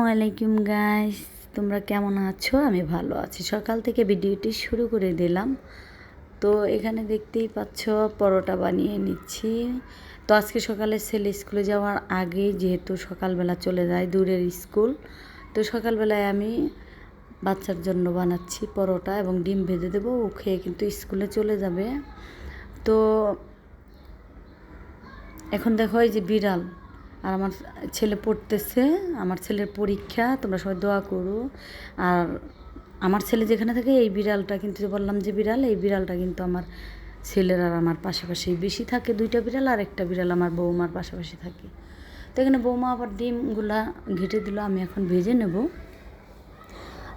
হয় মানে গাইস তোমরা কেমন আছো আমি ভালো আছি সকাল থেকে ভিডিওটি শুরু করে দিলাম তো এখানে দেখতেই পাচ্ছ পরোটা বানিয়ে নিচ্ছি তো আজকে সকালে ছেলে স্কুলে যাওয়ার আগে যেহেতু সকালবেলা চলে যায় দূরের স্কুল তো সকালবেলায় আমি বাচ্চার জন্য বানাচ্ছি পরোটা এবং ডিম ভেজে দেবো। ও খেয়ে কিন্তু স্কুলে চলে যাবে। তো এখন দেখো এই যে বিড়াল আর আমার ছেলে পড়তেছে। আমার ছেলের পরীক্ষা, তোমরা সবাই দোয়া করো। আর আমার ছেলে যেখানে থাকে, এই বিড়ালটা কিন্তু বললাম যে বিড়াল, এই বিড়ালটা কিন্তু আমার ছেলের আর আমার পাশাপাশি বেশি থাকে। দুইটা বিড়াল আর একটা বিড়াল আমার বৌমার পাশাপাশি থাকে। তো এখানে বৌমা আবার ডিমগুলা ঘেটে দিল, আমি এখন ভেজে নেব।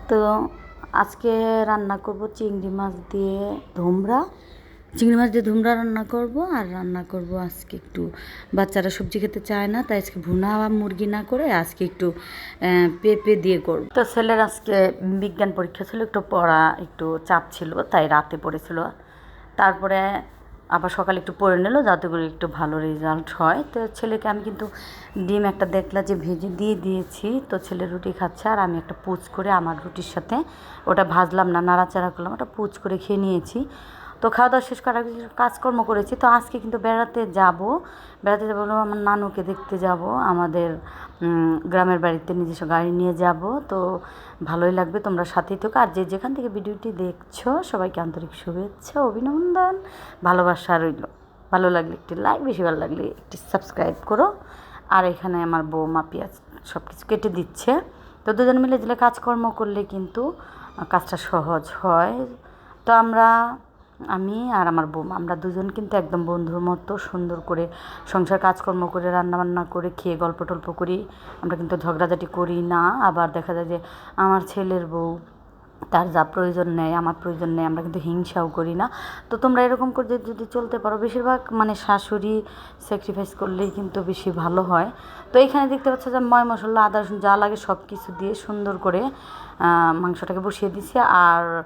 তো আজকে রান্না করব চিংড়ি মাছ দিয়ে ধুমরা। চিংড়ি মাছ দিয়ে ধুমরা রান্না করব আর রান্না করব আজকে একটু, বাচ্চারা সবজি খেতে চায় না, তাই আজকে ভুনা বা মুরগি না করে আজকে একটু পেঁপে দিয়ে করব। তো ছেলের আজকে বিজ্ঞান পরীক্ষা ছিল, একটু পড়া একটু চাপ ছিল, তাই রাতে পড়েছিল। তারপরে আবার সকালে একটু পরে নিল, যাতে করে একটু ভালো রেজাল্ট হয়। তো ছেলেকে আমি কিন্তু ডিম একটা দেখলাম যে ভেজে দিয়ে দিয়েছি, তো ছেলে রুটি খাচ্ছে আর আমি একটা পুচ করে আমার রুটির সাথে ওটা ভাজলাম না, নাড়াচাড়া করলাম, ওটা পুচ করে খেয়ে নিয়েছি। তো খাওয়া দাওয়া শেষ করার কিছু কাজকর্ম করেছি। তো আজকে কিন্তু বেড়াতে যাব। বেড়াতে যাব বলে আমার নানুকে দেখতে যাব। আমাদের গ্রামের বাড়িতে নিজস্ব গাড়ি নিয়ে যাব। তো ভালোই লাগবে, তোমরা সাথেই থেকো। আর যে যেখান থেকে ভিডিওটি দেখছ, সবাইকে আন্তরিক শুভেচ্ছা, অভিনন্দন, ভালোবাসা রইল। ভালো লাগলে একটি লাইক বেশি ভালো লাগলে একটি সাবস্ক্রাইব করো। আর এখানে আমার বৌমা পেঁয়াজ সব কিছু কেটে দিচ্ছে। তো দুজন মিলে দিলে কাজকর্ম করলে কিন্তু কাজটা সহজ হয়। তো আমরা আমি আর আমার বৌমা আমরা দুজন কিন্তু একদম বন্ধুর মতো সুন্দর করে সংসার, কাজকর্ম করে, রান্নাবান্না করে খেয়ে গল্প টল্প করি। আমরা কিন্তু ঝগড়াঝাটি করি না, আবার দেখা যায় যে আমার ছেলের বউ, তার যা প্রয়োজন নেই আমার প্রয়োজন নেই আমরা কিন্তু হিংসাও করি না। তো তোমরা এরকম করে যদি- চলতে পারো, বেশিরভাগ মানে শাশুড়ি স্যাক্রিফাইস করলেই কিন্তু বেশি ভালো হয়। তো এখানে দেখতে পাচ্ছ যে ময় মশলা, আদা, রসুন যা লাগে সব কিছু দিয়ে সুন্দর করে মাংসটাকে বসিয়ে দিছি। আর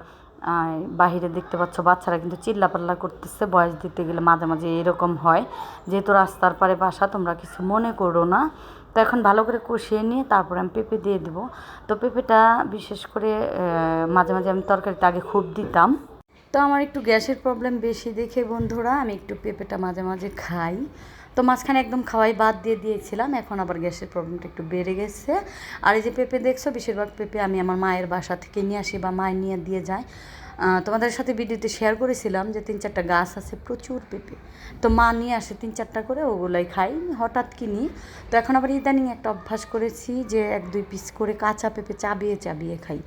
বাহিরে দেখতে পাচ্ছ বাচ্চারা কিন্তু চিল্লাপাল্লা করতেছে, বয়স দিতে গেলে মাঝে মাঝে এরকম হয়। যেহেতু রাস্তার পারে বাসা, তোমরা কিছু মনে করো না। তো এখন ভালো করে কষিয়ে নিয়ে তারপরে আমি পেঁপে দিয়ে দেবো। তো পেঁপেটা বিশেষ করে মাঝে মাঝে আমি তরকারিতে আগে খুব দিতাম। তো আমার একটু গ্যাসের প্রবলেম বেশি দেখে বন্ধুরা, আমি একটু পেঁপেটা মাঝে মাঝে খাই। তো মাঝখানে একদম খাওয়াই বাদ দিয়ে দিয়েছিলাম, এখন আবার গ্যাসের প্রবলেমটা একটু বেড়ে গেছে। আর এই যে পেঁপে দেখছ, বেশিরভাগ পেঁপে আমি আমার মায়ের বাসা থেকে নিয়ে আসি বা মায়ের নিয়ে দিয়ে যায় তোমাদের সাথে ভিডিওতে শেয়ার করেছিলাম যে তিন চারটা গাছ আছে, প্রচুর পেঁপে। তো মা নিয়ে আসে তিন চারটা করে, ওগুলোই খাই, হঠাৎ কিনি। তো এখন আবার ইদানিং একটা অভ্যাস করেছি যে এক দুই পিস করে কাঁচা পেঁপে চাবিয়ে চাবিয়ে খাই।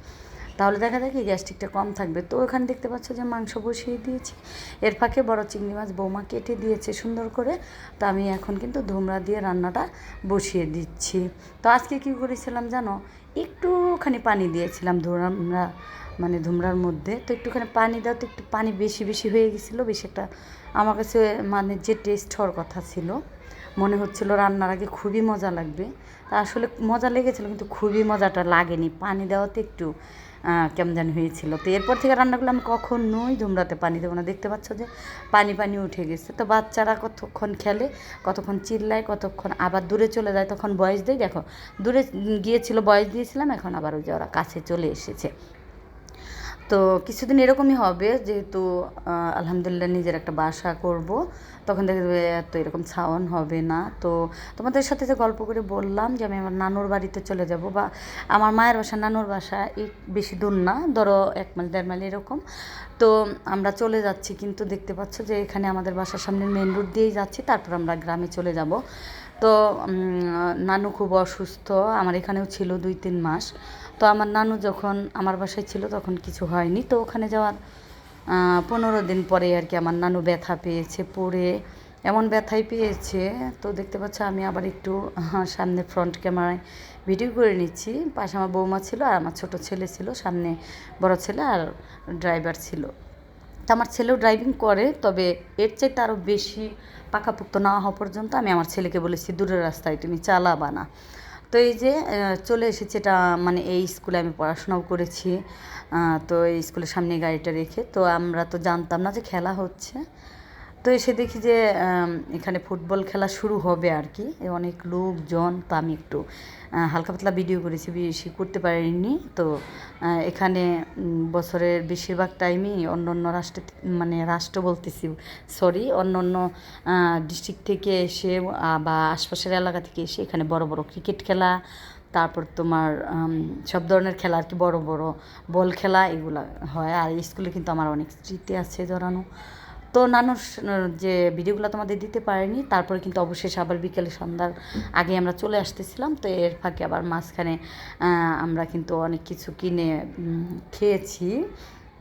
তাহলে দেখা যায় কি গ্যাস্ট্রিকটা কম থাকবে। তো ওখানে দেখতে পাচ্ছ যে মাংস বসিয়ে দিয়েছি। এর ফাঁকে বড় চিংড়ি মাছ বৌমা কেটে দিয়েছে সুন্দর করে। তো আমি এখন কিন্তু ধুমরা দিয়ে রান্নাটা বসিয়ে দিচ্ছি। তো আজকে কী করেছিলাম জানো? একটুখানি পানি দিয়েছিলাম ধুমরা মানে ধুমরার মধ্যে। তো একটুখানি পানি দাও তো একটু পানি বেশি বেশি হয়ে গেছিল, বেশি একটা আমার কাছে মানে যে টেস্ট হওয়ার কথা ছিল। মনে হচ্ছিল রান্নার আগে খুবই মজা লাগবে। তা আসলে মজা লেগেছিলো কিন্তু খুবই মজাটা লাগেনি। পানি দেওয়াতে একটু কেমন জানি হয়েছিল। তো এরপর থেকে রান্নাগুলো আমি কখনোই ধুমরাতে পানি দেবো না। দেখতে পাচ্ছ যে পানি পানি উঠে গেছে। তো বাচ্চারা কতক্ষণ খেলে, কতক্ষণ চিল্লায়, কতক্ষণ আবার দূরে চলে যায়, তখন বয়স দেয় দেখো, দূরে গিয়েছিল, বয়স দিয়েছিলাম, এখন আবার ওই যে ওরা কাছে চলে এসেছে। তো কিছুদিন এরকমই হবে, যেহেতু আলহামদুলিল্লাহ নিজের একটা বাসা করব। তখন দেখা যাবে এত এরকম ছাওয়ান হবে না। তো তোমাদের সাথে যে গল্প করে বললাম যে আমি আমার নানুর বাড়িতে চলে যাব বা আমার মায়ের বাসা, নানুর বাসা এই বেশি দূর না, ধরো এক মাইল, দেড় মাইল এরকম। তো আমরা চলে যাচ্ছি কিন্তু দেখতে পাচ্ছ যে এখানে আমাদের বাসার সামনে মেন রোড দিয়েই যাচ্ছি, তারপর আমরা গ্রামে চলে যাব। তো নানু খুব অসুস্থ, আমার এখানেও ছিল দুই তিন মাস। তো আমার নানু যখন আমার বাসায় ছিল তখন কিছু হয়নি। তো ওখানে যাওয়ার পনেরো দিন পরে আর কি আমার নানু ব্যথা পেয়েছে, পড়ে। এমন ব্যথাই পেয়েছে। তো দেখতে পাচ্ছ, আমি আবার একটু সামনে ফ্রন্ট ক্যামেরায় ভিডিও করে নিচ্ছি। পাশে আমার বৌমা ছিল আর আমার ছোট ছেলে ছিল, সামনে বড় ছেলে আর ড্রাইভার ছিল। তো আমার ছেলেও ড্রাইভিং করে, তবে এর চাইতে আরও বেশি পাকাপোক্ত না হওয়া পর্যন্ত আমি আমার ছেলেকে বলেছি, দূরের রাস্তায় তুমি চালাবা না। তো এই যে চলে এসেছে এটা মানে এই স্কুলে আমি পড়াশোনাও করেছি তো এই স্কুলের সামনে গাড়িটা রেখে, তো আমরা তো জানতাম না যে খেলা হচ্ছে। তো এসে দেখি যে এখানে ফুটবল খেলা শুরু হবে আর কি। অনেক লোকজন, তো আমি একটু হালকা পাতলা ভিডিও করেছি, বেশি করতে পারিনি। তো এখানে বছরের বেশিরভাগ টাইমই অন্য অন্য রাষ্ট্র মানে রাষ্ট্র বলতেছি সরি অন্য অন্য ডিস্ট্রিক্ট থেকে এসে বা আশপাশের এলাকা থেকে এসে এখানে বড় বড় ক্রিকেট খেলা, তারপর তোমার সব ধরনের খেলা আর কি, বড় বড় বল খেলা, এগুলা হয়। আর স্কুলে কিন্তু আমার অনেক স্মৃতি আছে জড়ানো। তো নানুর যে ভিডিওগুলো তোমাদের দিতে পারিনি, তারপরে কিন্তু অবশেষে আবার বিকেলে সন্ধ্যার আগে আমরা চলে আসতেছিলাম, তো এর ফাঁকে আবার মাঝখানে আমরা কিন্তু অনেক কিছু কিনে খেয়েছি।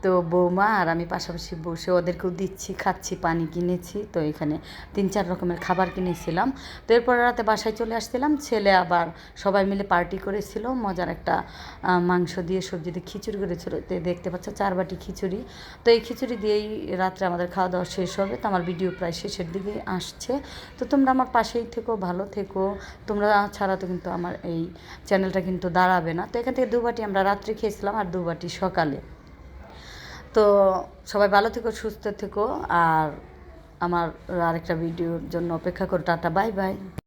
তো বৌমা আর আমি পাশাপাশি বসে ওদেরকেও দিচ্ছি, খাচ্ছি, পানি কিনেছি। তো এখানে তিন চার রকমের খাবার কিনেছিলাম। তো এরপর রাতে বাসায় চলে আসছিলাম। ছেলে আবার সবাই মিলে পার্টি করেছিল। মজার একটা মাংস দিয়ে সবজি দিয়ে খিচুড়ি করেছিল। তো দেখতে পাচ্ছ চার বাটি খিচুড়ি। তো এই খিচুড়ি দিয়েই রাত্রে আমাদের খাওয়া দাওয়া শেষ হবে। তো আমার ভিডিও প্রায় শেষের দিকে আসছে। তো তোমরা আমার পাশেই থেকো, ভালো থেকো। তোমরা ছাড়া তো কিন্তু আমার এই চ্যানেলটা কিন্তু দাঁড়াবে না। তো এখান থেকে দু বাটি আমরা রাত্রে খেয়েছিলাম আর দু বাটি সকালে। তো সবাই ভালো থেকো, সুস্থ থেকো। আর আমার আরেকটা ভিডিওর জন্য অপেক্ষা করো। Tata bye bye